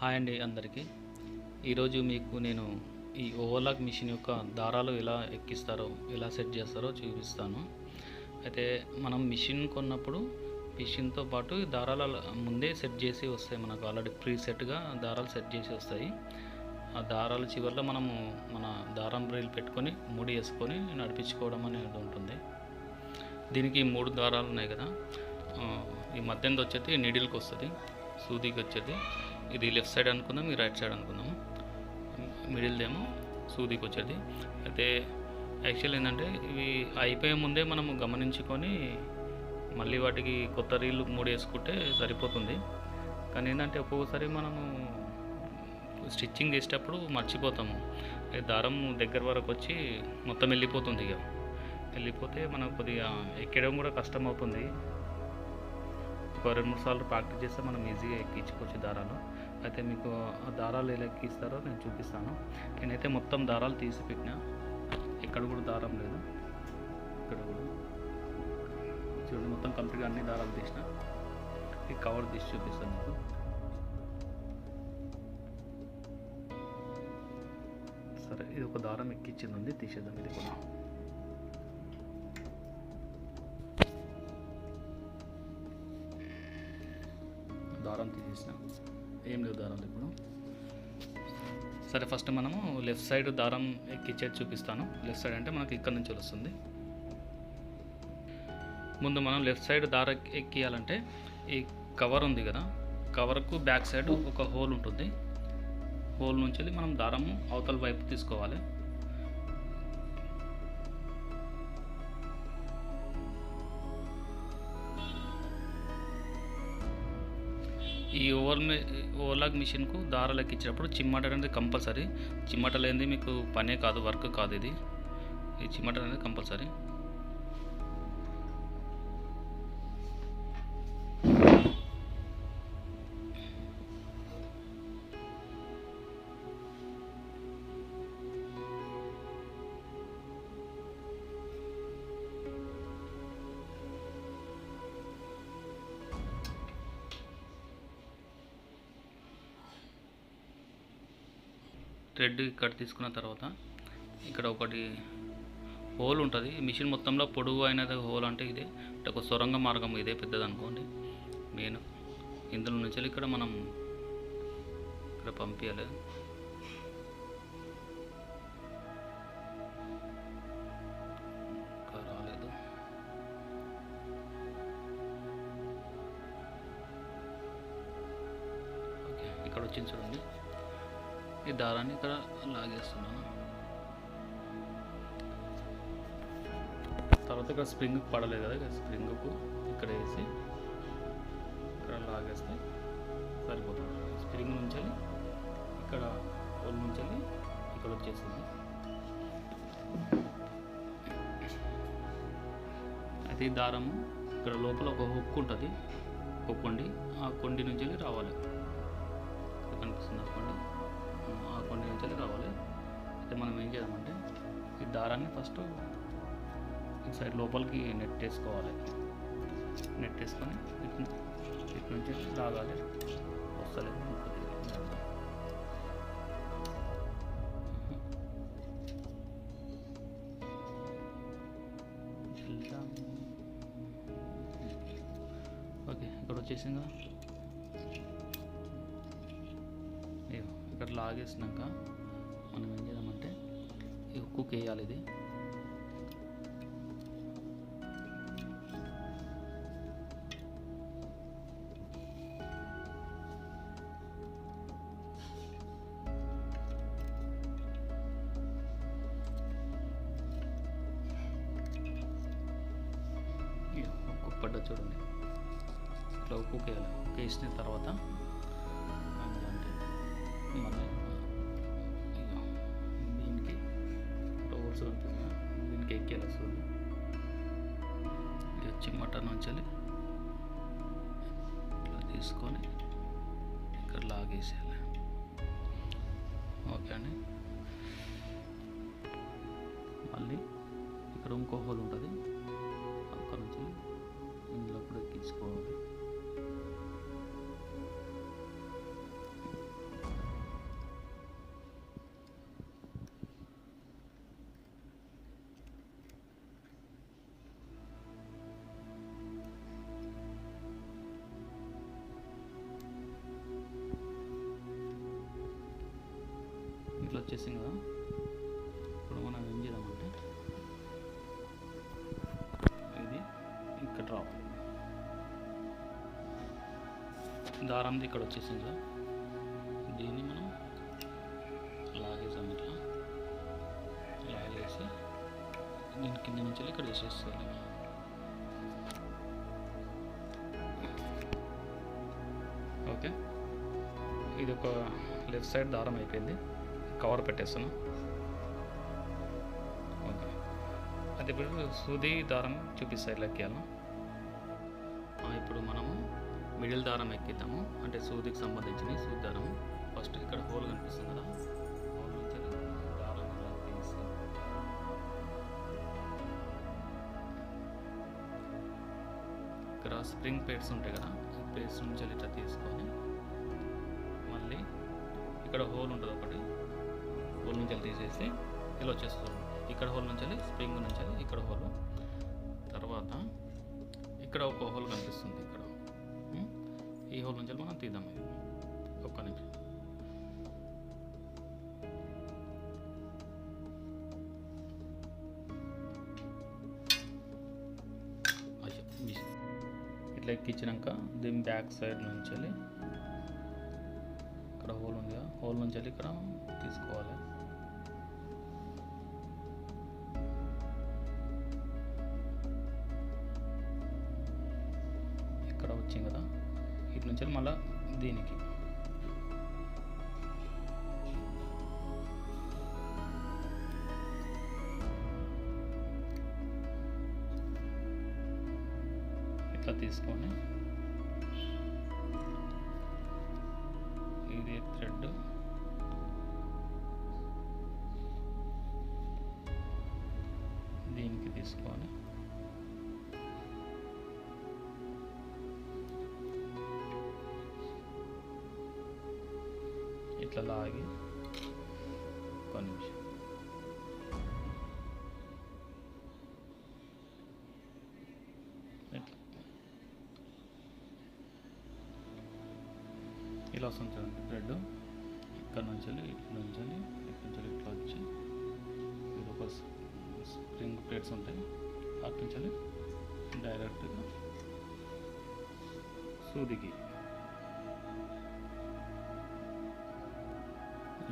Hi అండి అందరికీ. ఈరోజు మీకు నేను ఈ ఓవర్లాక్ మిషన్ యొక్క దారాలు ఎలా ఎక్కిస్తారో ఎలా సెట్ చేస్తారో చూపిస్తాను. అయితే మనం మిషన్ కొన్నప్పుడు మిషన్తో పాటు దారాల ముందే సెట్ చేసి వస్తాయి మనకు ఆల్రెడీ ప్రీ సెట్గా దారాలు సెట్ చేసి వస్తాయి. ఆ దారాల చివరిలో మనము మన దారం రీల్ పెట్టుకొని ముడి వేసుకొని నడిపించుకోవడం అనేది ఉంటుంది. దీనికి మూడు దారాలు ఉన్నాయి కదా. ఈ మధ్యంది వచ్చేది నీడిల్కి వస్తుంది. సూదికి వచ్చేది ఇది లెఫ్ట్ సైడ్ అనుకుందాం ఈ రైట్ సైడ్ అనుకుందాము. మిడిల్దేమో సూదికి వచ్చేది అయితే యాక్చువల్ ఏంటంటే ఇవి అయిపోయే ముందే మనము గమనించుకొని మళ్ళీ వాటికి కొత్త రీళ్ళు మూడు వేసుకుంటే సరిపోతుంది. కానీ ఏంటంటే ఒక్కొక్కసారి మనము స్టిచ్చింగ్ చేసేటప్పుడు మర్చిపోతాము. దారం దగ్గర వరకు వచ్చి మొత్తం వెళ్ళిపోతుంది ఇక. వెళ్ళిపోతే మనకు కొద్దిగా ఎక్కడం కూడా కష్టం అవుతుంది ఒక రెండు మూడు సార్లు ప్రాక్టీస్ చేస్తే మనం ఈజీగా ఎక్కించుకోవచ్చు దారాలు. అయితే మీకు ఆ దారాలు ఎలా ఎక్కిస్తారో నేను చూపిస్తాను. నేనైతే మొత్తం దారాలు తీసి పెట్టిన. ఎక్కడ కూడా దారం లేదు. ఇక్కడ కూడా. చూడండి మొత్తం కంప్లీట్గా అన్ని దారాలు తీసిన. ఈ కవర్ తీసి చూపిస్తాను మీకు. సరే ఇది ఒక దారం ఎక్కించింది తీసేద్దాం ఇది కూడా. చేసినాం. ఏం లేదు దారాలు ఇప్పుడు. సరే ఫస్ట్ మనము లెఫ్ట్ సైడ్ దారం ఎక్కిచ్చేది చూపిస్తాను. లెఫ్ట్ సైడ్ అంటే మనకి ఇక్కడ నుంచి వస్తుంది. ముందు మనం లెఫ్ట్ సైడ్ దార ఎక్కియాలంటే ఈ కవర్ ఉంది కదా కవర్కు బ్యాక్ సైడ్ ఒక హోల్ ఉంటుంది. హోల్ నుంచి మనం దారము అవతల వైపు తీసుకోవాలి. ఈ ఓవర్ మి ఓవర్లాక్ మిషన్కు దారాలు ఇచ్చినప్పుడు చిమ్మట అనేది కంపల్సరీ. చిమ్మట లేనిది మీకు పనే కాదు వర్క్ కాదు ఇది. ఈ చిమ్మట అనేది కంపల్సరీ. థ్రెడ్ ఇక్కడ తీసుకున్న తర్వాత ఇక్కడ ఒకటి హోల్ ఉంటుంది. మిషన్ మొత్తంలో పొడవు అయినది హోల్ అంటే ఇదే. అంటే ఒక సొరంగ మార్గం ఇదే పెద్దది అనుకోండి. మెయిన్ ఇందులో నుంచి వెళ్ళి ఇక్కడ మనం ఇక్కడ పంపించాలి రాలేదు. ఓకే ఇక్కడ వచ్చింది చూడండి. ఈ దారాన్ని ఇక్కడ లాగేస్తున్నాను తర్వాత ఇక్కడ స్ప్రింగ్ పడలేదు కదా ఇక్కడ స్ప్రింగ్కు ఇక్కడ వేసి ఇక్కడ లాగేస్తే సరిపోతుంది. స్ప్రింగ్ నుంచి ఇక్కడ హోల్ నుంచి ఇక్కడ వచ్చేసింది. అయితే ఈ దారము ఇక్కడ లోపల ఒక హుక్ ఉంటుంది. ఒక కొండి. ఆ కొండి నుంచి వెళ్ళి రావాలి కనిపిస్తుంది ఆ కొన్ని ఆ కావాలి నుంచి రావాలి. అయితే మనం ఏం చేద్దామంటే ఈ దారాన్ని ఫస్ట్ ఈ సైడ్ లోపలికి నెట్ వేసుకోవాలి. నెట్ వేసుకొని ఇటు ఇటు నుంచి లాగాలి. వస్తలేదు. ఓకే ఇక్కడ వచ్చేసింది? ఇక్కడ మనం ఏం చేద్దామంటే ఈ హుక్కుకి వేయాలి ఇది. పడ్డ చూడండి. ఇట్లా ఉక్కు వేయాలి హుక్కు వేసిన తర్వాత మళ్ళీ ఇక దీనికి టోల్స్ ఉంటుంది దీనికి ఎక్కేయాలి వస్తుంది ఇది వచ్చి మటన్ నుంచి ఇట్లా తీసుకొని ఇక్కడ లాగేసేయాలి ఓకే అండి మళ్ళీ ఇక్కడ ఇంకో హోల్ ఉంటుంది ఇట్లా వచ్చేసింది కదా. ఇప్పుడు మనం ఏం చేద్దామంటే ఇది ఇక్కడ డ్రాప్ దారంది ఇక్కడ వచ్చేసింది కదా. దీన్ని మనం లాగేసాం ఇట్లా లాగేసి దీని కింద నుంచి వెళ్ళి ఇక్కడ వేసేసుకోవాలి ఓకే. ఇది ఒక లెఫ్ట్ సైడ్ దారం అయిపోయింది. కవర్ పెట్టేస్తున్నాం. ఓకే. అది ఇప్పుడు సూది దారం చూపిస్తాయి ఇట్లా ఎక్కియాలా ఇప్పుడు మనము మిడిల్ దారం ఎక్కిద్దాము. అంటే సూదికి సంబంధించిన సూది దారం. ఫస్ట్ ఇక్కడ హోల్ కనిపిస్తుంది కదా. ఇక్కడ స్ప్రింగ్ ప్లేట్స్ ఉంటాయి కదా. ప్లేట్స్ నుంచి ఇట్లా తీసుకొని మళ్ళీ ఇక్కడ హోల్ ఉంటుంది ఒకటి. హోల్ నుంచి వెళ్ళి తీసేసి ఇలా వచ్చేస్తుంది. ఇక్కడ హోల్ నుంచి వెళ్ళి స్ప్రింగ్ నుంచి వెళ్ళి ఇక్కడ హోల్. తర్వాత ఇక్కడ ఒక హోల్ కనిపిస్తుంది ఇక్కడ. ఈ హోల్ నుంచి వెళ్ళి మనం తీద్దాం ఇది. ఒక్క నిమిషం. ఇట్లా ఎక్కించినాక దీని బ్యాక్ సైడ్ నుంచి వెళ్ళి ఇక్కడ హోల్ ఉంది కదా హోల్ నుంచి వెళ్ళి ఇక్కడ తీసుకోవాలి. వచ్చింది కదా ఇటు నుంచి మళ్ళీ దీనికి. ఇట్లా తీసుకొని ఇది థ్రెడ్. దీనికి తీసుకొని ఇట్లా లాగి ఒక నిమిషం ఇలా వస్తుంది చూడండి బ్రెడ్ ఇక్కడ నుంచి వెళ్ళి ఇట్లా నుంచి వెళ్ళి నుంచి వెళ్ళి ఇట్లా వచ్చి ఇది ఒక స్ప్రింగ్ ప్లేట్స్ ఉంటాయి. అక్కడి నుంచి డైరెక్ట్గా సూదికి.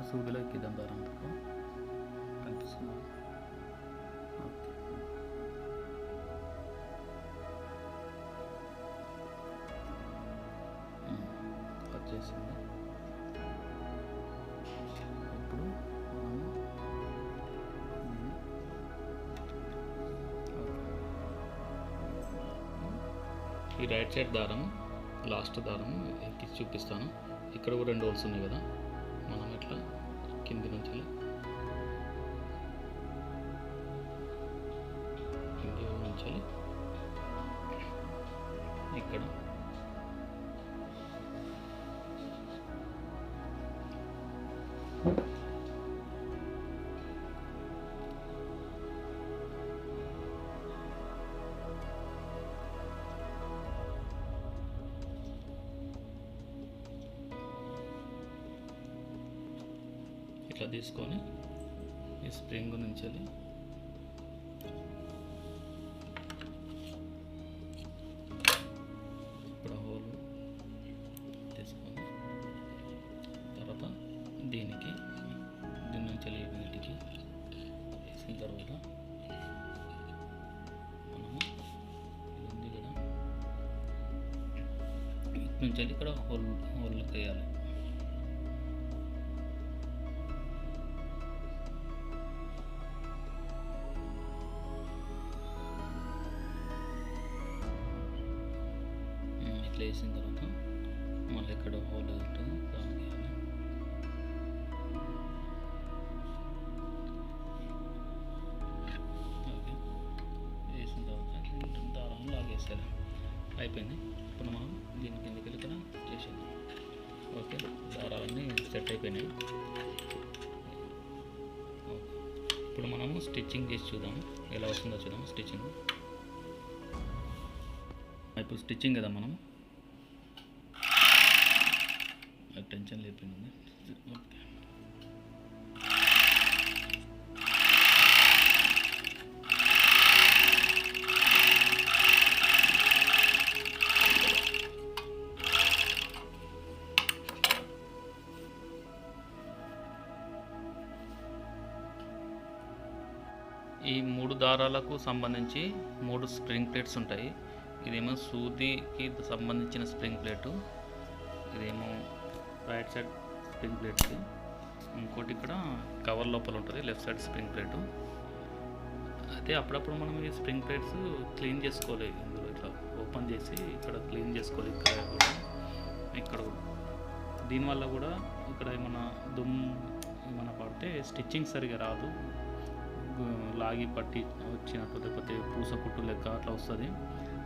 కదా సూదిలో ఎక్కిద్దాం దారం తక్కువ కనిపిస్తుంది వచ్చేసింది ఇప్పుడు ఈ రైట్ సైడ్ దారం లాస్ట్ దారం ఎక్కి చూపిస్తాను. ఇక్కడ కూడా రెండు హోల్స్ ఉన్నాయి కదా. మనం ఇట్లా కింది నుంచి కింది నుంచి ఇక్కడ. ఇట్లా తీసుకొని ఈ స్ప్రింగ్ నుంచి వెళ్ళి ఇప్పుడు హోల్ తీసుకొని తర్వాత దీనికి దీని నుంచి వెళ్ళి వీటికి వేసిన తర్వాత మనము ఇది ఉంది కదా నుంచి వెళ్ళి ఇక్కడ హోల్ హోల్ వేయాలి. అయిపోయింది. ఇప్పుడు మనం దీని కిందకి వెళ్ళి ఇక్కడ చేసేద్దాం ఓకే దారాలన్నీ సెట్ అయిపోయినాయి. ఇప్పుడు మనము స్టిచ్చింగ్ చేసి చూద్దాం. ఎలా వస్తుందో చూద్దాం స్టిచ్చింగ్. ఇప్పుడు స్టిచ్చింగ్ కదా మనం. టెన్షన్ లేపింది. ఓకే. ఈ మూడు దారాలకు సంబంధించి మూడు స్ప్రింగ్ ప్లేట్స్ ఉంటాయి. ఇదేమో సూదికి సంబంధించిన స్ప్రింగ్ ప్లేటు. ఇదేమో రైట్ సైడ్ స్ప్రింగ్ ప్లేట్కి ఇంకోటి ఇక్కడ కవర్ లోపల ఉంటుంది లెఫ్ట్ సైడ్ స్ప్రింగ్ ప్లేటు. అయితే అప్పుడప్పుడు మనం ఈ స్ప్రింగ్ ప్లేట్స్ క్లీన్ చేసుకోవాలి. ఇందులో ఇట్లా ఓపెన్ చేసి ఇక్కడ క్లీన్ చేసుకోవాలి. ఇక్కడ కూడా ఇక్కడ కూడా. దీనివల్ల కూడా ఇక్కడ ఏమైనా దుమ్ ఏమైనా పడితే స్టిచ్చింగ్ సరిగా రాదు. లాగి పట్టి వచ్చినట్టు లేకపోతే పూస పుట్టు లెక్క అట్లా వస్తుంది.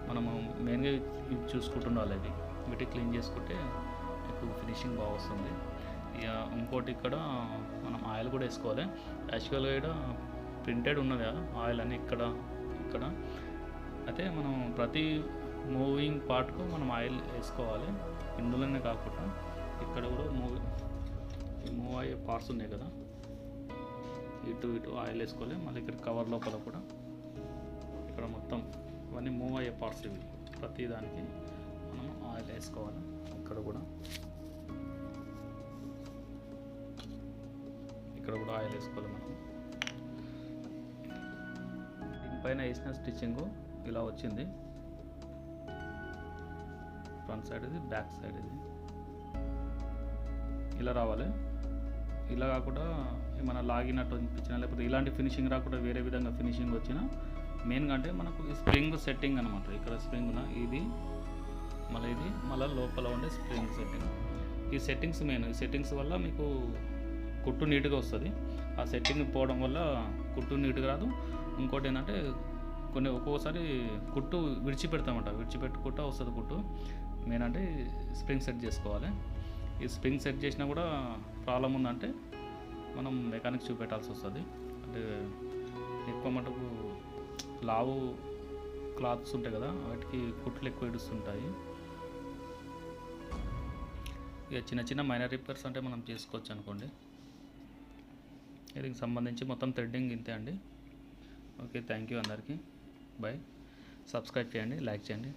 మనము మెయిన్గా ఇవి చూసుకుంటుండాలి అవి. వీటి క్లీన్ చేసుకుంటే మీకు ఫినిషింగ్ బాగా వస్తుంది. ఇక ఇంకోటి ఇక్కడ మనం ఆయిల్ కూడా వేసుకోవాలి. యాక్చువల్గా ఇక్కడ ప్రింటెడ్ ఉన్నది కదా ఆయిల్ అని ఇక్కడ ఇక్కడ. అయితే మనం ప్రతి మూవింగ్ పార్ట్కు మనం ఆయిల్ వేసుకోవాలి. ఇందులోనే కాకుండా ఇక్కడ కూడా మూవ్ మూవ్ అయ్యే పార్ట్స్ ఉన్నాయి కదా. ఇటు ఇటు ఆయిల్ వేసుకోవాలి. మళ్ళీ ఇక్కడ కవర్ లోపల కూడా ఇక్కడ మొత్తం ఇవన్నీ మూవ్ అయ్యే పార్ట్స్ ఇవి. ప్రతి దానికి మనం ఆయిల్ వేసుకోవాలి. ఇక్కడ కూడా. ఇక్కడ కూడా ఆయిల్ వేసుకోవాలి మనం. దీనిపైన వేసిన స్టిచ్చింగ్ ఇలా వచ్చింది. ఫ్రంట్ సైడ్ ఇది బ్యాక్ సైడ్ ఇది. ఇలా రావాలి. ఇలా కాకుండా ఏమైనా లాగినట్టు అనిపించినా లేకపోతే ఇలాంటి ఫినిషింగ్ రాకుండా వేరే విధంగా ఫినిషింగ్ వచ్చినా మెయిన్గా అంటే మనకు ఈ స్ప్రింగ్ సెట్టింగ్ అనమాట ఇక్కడ స్ప్రింగ్ ఇది మళ్ళీ ఇది మళ్ళీ లోపల ఉండే స్ప్రింగ్ సెట్టింగ్ ఈ సెట్టింగ్స్ మెయిన్ ఈ సెట్టింగ్స్ వల్ల మీకు కుట్టు నీట్గా వస్తుంది. ఆ సెట్టింగ్ పోవడం వల్ల కుట్టు నీట్గా రాదు. ఇంకోటి ఏంటంటే కొన్ని ఒక్కోసారి కుట్టు విడిచిపెడతామంట. విడిచిపెట్టుకుంటా వస్తుంది కుట్టు. మెయిన్ అంటే స్ప్రింగ్ సెట్ చేసుకోవాలి. ఈ స్ప్రింగ్ సెట్ చేసినా కూడా ప్రాబ్లం ఉందంటే మనం మెకానిక్ చూపెట్టాల్సి వస్తుంది. అంటే ఎక్కువ మటుకు లావు క్లాత్స్ ఉంటాయి కదా వాటికి కుట్లు ఎక్కువ ఇడుస్తుంటాయి ఇక చిన్న చిన్న మైనర్ రిపేర్స్ అంటే మనం చేసుకోవచ్చు అనుకోండి. దీనికి సంబంధించి మొత్తం థ్రెడ్డింగ్ ఇంతే అండి. ఓకే థ్యాంక్ యూ అందరికీ. బాయ్ సబ్స్క్రైబ్ చేయండి లైక్ చేయండి.